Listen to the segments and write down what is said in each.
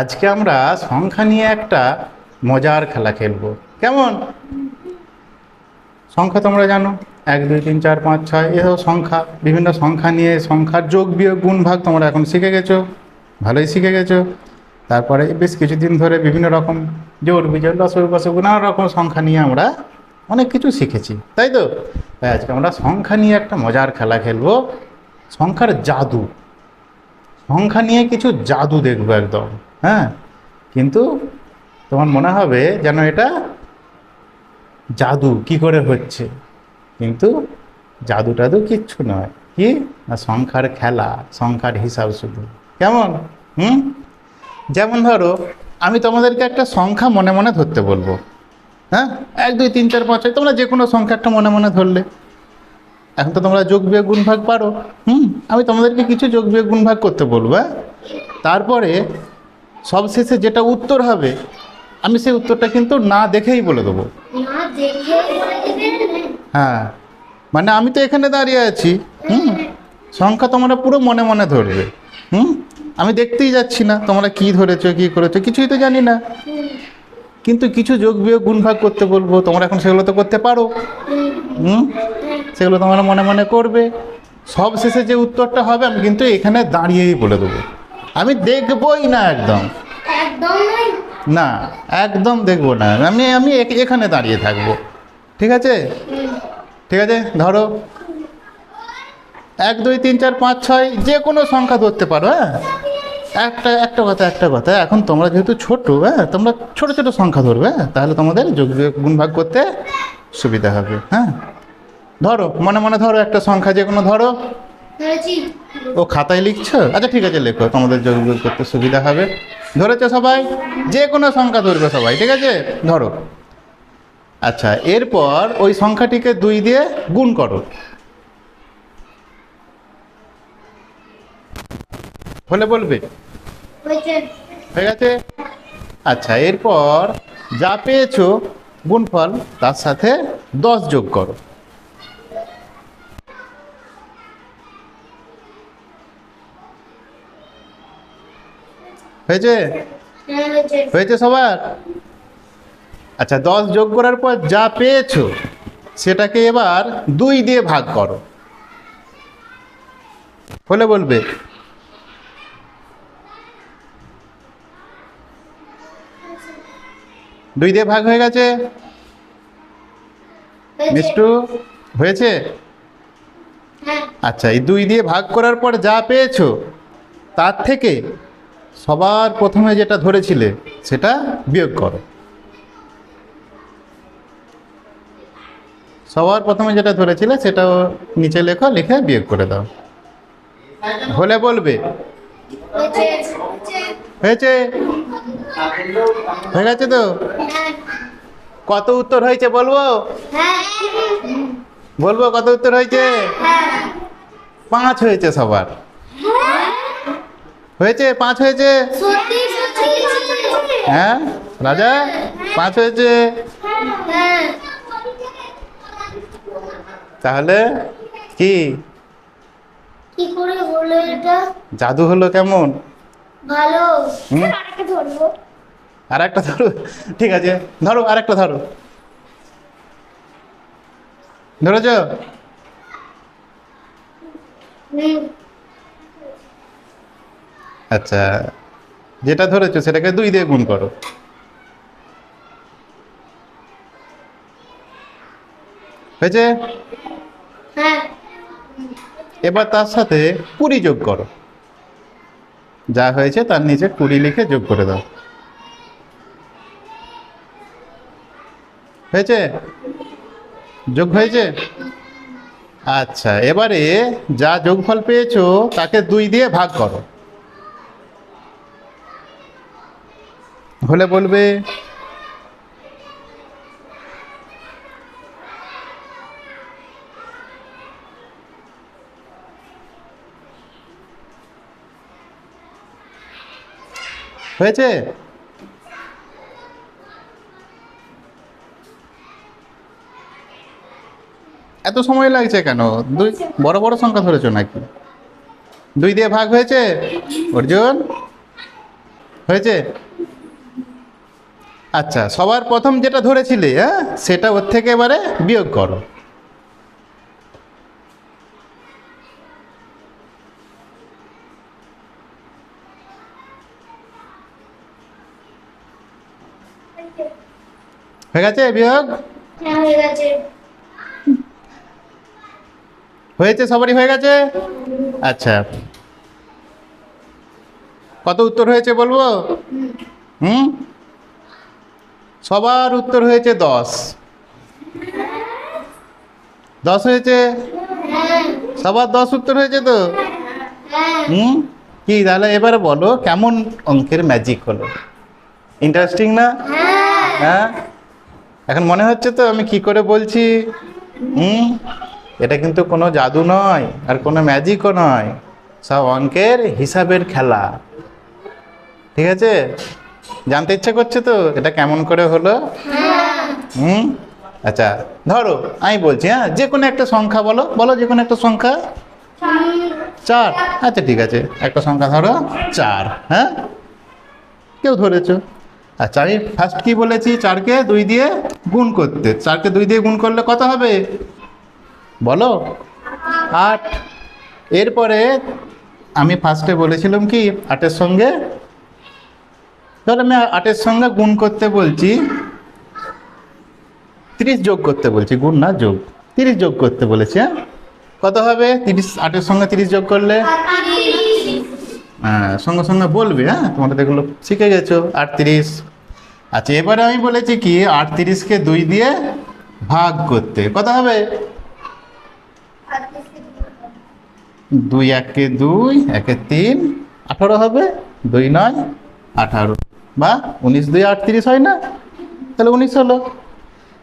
আজকে আমরা সংখ্যা নিয়ে একটা মজার খেলা খেলব। কেমন? সংখ্যা তোমরা জানো, এক, দুই, তিন, চার, পাঁচ, ছয়, এসব সংখ্যা, বিভিন্ন সংখ্যা নিয়ে সংখ্যার যোগ, বিয়োগ গুণ ভাগ তোমরা এখন শিখে গেছো, ভালোই শিখে গেছো। তারপরে বেশ কিছুদিন ধরে বিভিন্ন রকম জোর বিজয় লসর বসর, নানা রকম সংখ্যা নিয়ে আমরা অনেক কিছু শিখেছি, তাই তো? তাই আজকে আমরা সংখ্যা নিয়ে একটা মজার খেলা খেলব, সংখ্যার জাদু। সংখ্যা নিয়ে কিছু জাদু দেখব একদম। হ্যাঁ কিন্তু তোমার মনে হবে যেন এটা জাদু, কি করে হচ্ছে? কিন্তু জাদু টাদু কিচ্ছু নয়। কি? না সংখ্যার খেলা, সংখ্যার হিসাব শুধু। কেমন? হুম? যেমন ধরো, আমি তোমাদেরকে একটা সংখ্যা মনে মনে ধরতে বলব। হ্যাঁ? এক, দুই, তিন, চার, পাঁচ তোমরা যে কোনো সংখ্যা একটা মনে মনে ধরলে। এখন তো তোমরা যোগ, বিয়োগ, গুণ ভাগ পারো। হুম? আমি তোমাদেরকে কিছু যোগ, বিয়োগ, গুণ ভাগ করতে বলব হ্যাঁ? তারপরে সবশেষে যেটা উত্তর হবে আমি সেই উত্তরটা কিন্তু না দেখেই বলে দেবো। হ্যাঁ মানে আমি তো এখানে দাঁড়িয়ে আছি হুম? সংখ্যা তোমরা পুরো মনে মনে ধরবে হুম? আমি দেখতেই যাচ্ছি না তোমরা কি ধরেছো কি করেছ কিছুই তো জানি না। কিন্তু কিছু যোগ বিয়োগ গুণ ভাগ করতে বলব তোমরা এখন সেগুলো তো করতে পারো হুম? সেগুলো তোমরা মনে মনে করবে। সব শেষে যে উত্তরটা হবে আমি কিন্তু এখানে দাঁড়িয়েই বলে দেবো। আমি দেখবই না একদম। না একদম দেখব না। আমি আমি এখ- এখানে দাঁড়িয়ে থাকব। ঠিক আছে? ঠিক আছে? ধরো। এক দুই তিন চার পাঁচ ছয় যে কোনো সংখ্যা ধরতে পারো হ্যাঁ? একটা একটা কথা একটা কথা। এখন তোমরা যেহেতু ছোট হ্যাঁ তোমরা ছোট ছোট সংখ্যা ধরবে হ্যাঁ? তাহলে তোমাদের যোগ গুণ ভাগ করতে সুবিধা হবে হ্যাঁ? ধরো মনে মনে ধরো একটা সংখ্যা যে কোনো ধরো। ও খাতায় লিখছো? আচ্ছা ঠিক আছে লেখো তোমাদের যোগ বিয়োগ করতে সুবিধা হবে। ধরেছো সবাই? যে কোনো সংখ্যা ধরবে সবাই ঠিক আছে? ধরো। আচ্ছা এরপর ওই সংখ্যাটিকে দুই দিয়ে গুণ করো। হলে বলবে? হয়ে গেছে? আচ্ছা এরপর যা পেয়েছ গুণফল তার সাথে দশ যোগ করো। হয়েছে? হ্যাঁ হয়েছে সবার? আচ্ছা দশ যোগ করার পর যা পেয়েছ সেটাকে এবার দুই দিয়ে ভাগ করো। হলে বলবে। দুই দিয়ে ভাগ হয়ে গেছে? হয়েছে। মিষ্টু হয়েছে? হ্যাঁ। আচ্ছা এই দুই দিয়ে ভাগ করার পর যা পেয়েছ তার থেকে সবার প্রথমে যেটা ধরেছিলে, সেটা বিয়োগ করো। সবার প্রথমে যেটা ধরেছিলে, সেটাও নিচে লেখো, লিখে বিয়োগ করে দাও। হলে বলবে। হয়েছে? হয়ে গেছে তো? কত উত্তর হয়েছে বলব? বলব কত উত্তর হয়েছে? হ্যাঁ পাঁচ হয়েছে সবার। হয়েছে? পাঁচ হয়েছে? হ্যাঁ? রাজা পাঁচ হয়েছে? হ্যাঁ তাহলে কি? জাদু হলো কেমন? ভালো? আর একটা ধরো। ঠিক আছে ধরো আর একটা ধরো। ধরেছ? হুম। আচ্ছা যেটা ধরেছো সেটাকে দুই দিয়ে গুণ করো। হয়েছে? হ্যাঁ। এবার তার সাথে কুড়ি যোগ করো। যা হয়েছে তার নিচে কুড়ি লিখে যোগ করে দাও। হয়েছে? যোগ হয়েছে? আচ্ছা এবারে যা যোগফল পেয়েছ তাকে দুই দিয়ে ভাগ করো। হলে বলবে, হয়েছে? এত সময় লাগছে কেন? দুই, বড় বড় সংখ্যা ধরেছো নাকি? দুই দিয়ে ভাগ হয়েছে? অর্জুন? হয়েছে? আচ্ছা সবার প্রথম যেটা ধরেছিলে হ্যাঁ সেটা ওর থেকে এবারে বিয়োগ করো। হয়ে গেছে বিয়োগ? হ্যাঁ হয়ে হয়েছে সবারই হয়ে গেছে? আচ্ছা। কত উত্তর হয়েছে বলব? হুম? সবার উত্তর হয়েছে দশ। দশ হয়েছে? হ্যাঁ সবার দশ উত্তর হয়েছে তো? হুম? কি, তাহলে এবারে বলো, কেমন অঙ্কের ম্যাজিক হলো? ইন্টারেস্টিং না? হ্যাঁ? এখন মনে হচ্ছে তো আমি কি করে বলছি? হুম? এটা কিন্তু কোনো জাদু নয়, আর কোনো ম্যাজিকও নয়। সব অঙ্কের হিসাবের খেলা। ঠিক আছে? জানতে ইচ্ছে করছে তো? এটা কেমন করে হলো? হুম? আচ্ছা ধরো, আমি বলছি হ্যাঁ যে কোনো একটা সংখ্যা বলো বলো যে কোনো একটা সংখ্যা। চার। আচ্ছা ঠিক আছে, একটা সংখ্যা ধরো, চার হ্যাঁ? কেউ ধরেছো। আচ্ছা আমি ফার্স্ট কি বলেছি? চারকে দুই দিয়ে গুণ করতে। চারকে দুই দিয়ে গুণ করলে কত হবে? বলো। আট। এরপরে আমি ফার্স্টে বলেছিলাম কি? আটের সঙ্গে ধর আমি আটের সঙ্গে গুণ করতে বলছি, তিরিশ যোগ করতে বলছি, গুণ না, যোগ। তিরিশ যোগ করতে বলেছি হ্যাঁ? কত হবে? তিরিশ, আটের সঙ্গে তিরিশ যোগ করলে? হ্যাঁ সঙ্গে সঙ্গে বলবে হ্যাঁ? তোমরা এগুলো শিখে গেছো, আটত্রিশ। আচ্ছা এবারে আমি বলেছি কি, আটত্রিশকে দুই দিয়ে ভাগ করতে। কত হবে? দুই, একে দুই, একে তিন, আঠারো হবে? দুই নয়, আঠারো। বা উনিশ দুই আটত্রিশ হয় না? তাহলে উনিশ হলো।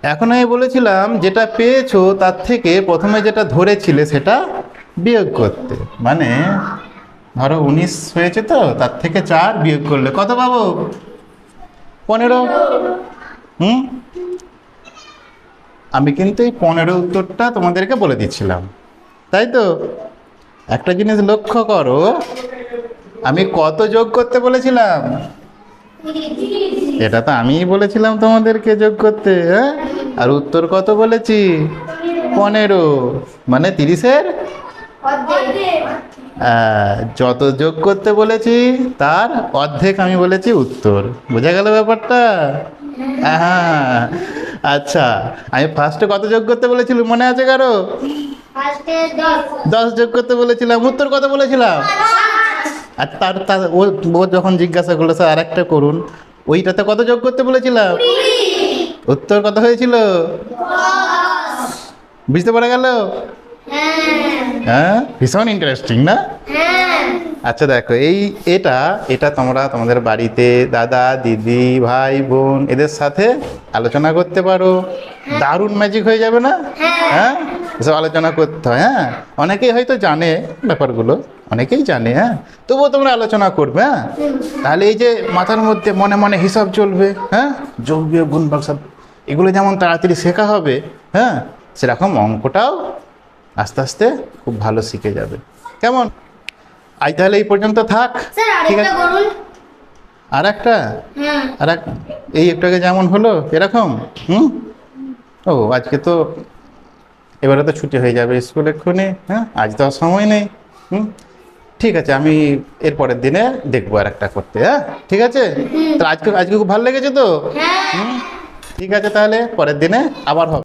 এখন আমি বলেছিলাম, যেটা পেয়েছ তার থেকে প্রথমে যেটা ধরেছিলে সেটা বিয়োগ করতে। মানে ধরো উনিশ হয়েছে তো, তার থেকে চার বিয়োগ করলে কত পাবো? পনেরো। হুম? আমি কিন্তু এই পনেরো উত্তরটা তোমাদেরকে বলে দিচ্ছিলাম। তাই তো? একটা জিনিস লক্ষ্য করো, আমি কত যোগ করতে বলেছিলাম? এটা তো আমিই বলেছিলাম তোমাদেরকে যোগ করতে হ্যাঁ? আর উত্তর কত বলেছি? পনেরো। মানে তিরিশের? যত যোগ করতে বলেছি তার অর্ধেক আমি বলেছি উত্তর। বোঝা গেল ব্যাপারটা? হ্যাঁ আচ্ছা আমি ফার্স্টে কত যোগ করতে বলেছিলাম মনে আছে কারও? দশ যোগ করতে বলেছিলাম উত্তর কত বলেছিলাম? আর তার তার ও ও যখন জিজ্ঞাসা করল স্যার আরেকটা করুন। ওইটাতে কত যোগ করতে বলেছিলাম? উত্তর কত হয়েছিল? বুঝতে পারা গেল? হ্যাঁ। হ্যাঁ? ভীষণ ইন্টারেস্টিং না? হ্যাঁ। আচ্ছা দেখো এই এটা এটা তোমরা তোমাদের বাড়িতে দাদা দিদি ভাই বোন এদের সাথে আলোচনা করতে পারো। দারুণ ম্যাজিক হয়ে যাবে না? হ্যাঁ। এসব আলোচনা করতে হয় হ্যাঁ? অনেকেই হয়তো জানে ব্যাপারগুলো অনেকেই জানে হ্যাঁ? তবুও তোমরা আলোচনা করবে হ্যাঁ? তাহলে এই যে মাথার মধ্যে মনে মনে হিসাব চলবে হ্যাঁ? যোগ বিয়োগ গুণ ভাগ সব এগুলো যেমন তাড়াতাড়ি শেখা হবে হ্যাঁ? সেরকম অঙ্কটাও আস্তে আস্তে খুব ভালো শিখে যাবে। কেমন? আজ তাহলে এই পর্যন্ত থাক। ঠিক আছে? আর একটা আর এক এই একটু আগে যেমন হলো এরকম? হুম? ও আজকে তো এবারে তো ছুটি হয়ে যাবে স্কুল এক্ষুনি হ্যাঁ? আজ তো আর সময় নেই হুম? ঠিক আছে আমি এর পরের দিনে দেখব আর একটা করতে হ্যাঁ? ঠিক আছে? তো আজকে আজকে খুব ভালো লেগেছে তো? হ্যাঁ। হুম? ঠিক আছে তাহলে পরের দিনে আবার হবে।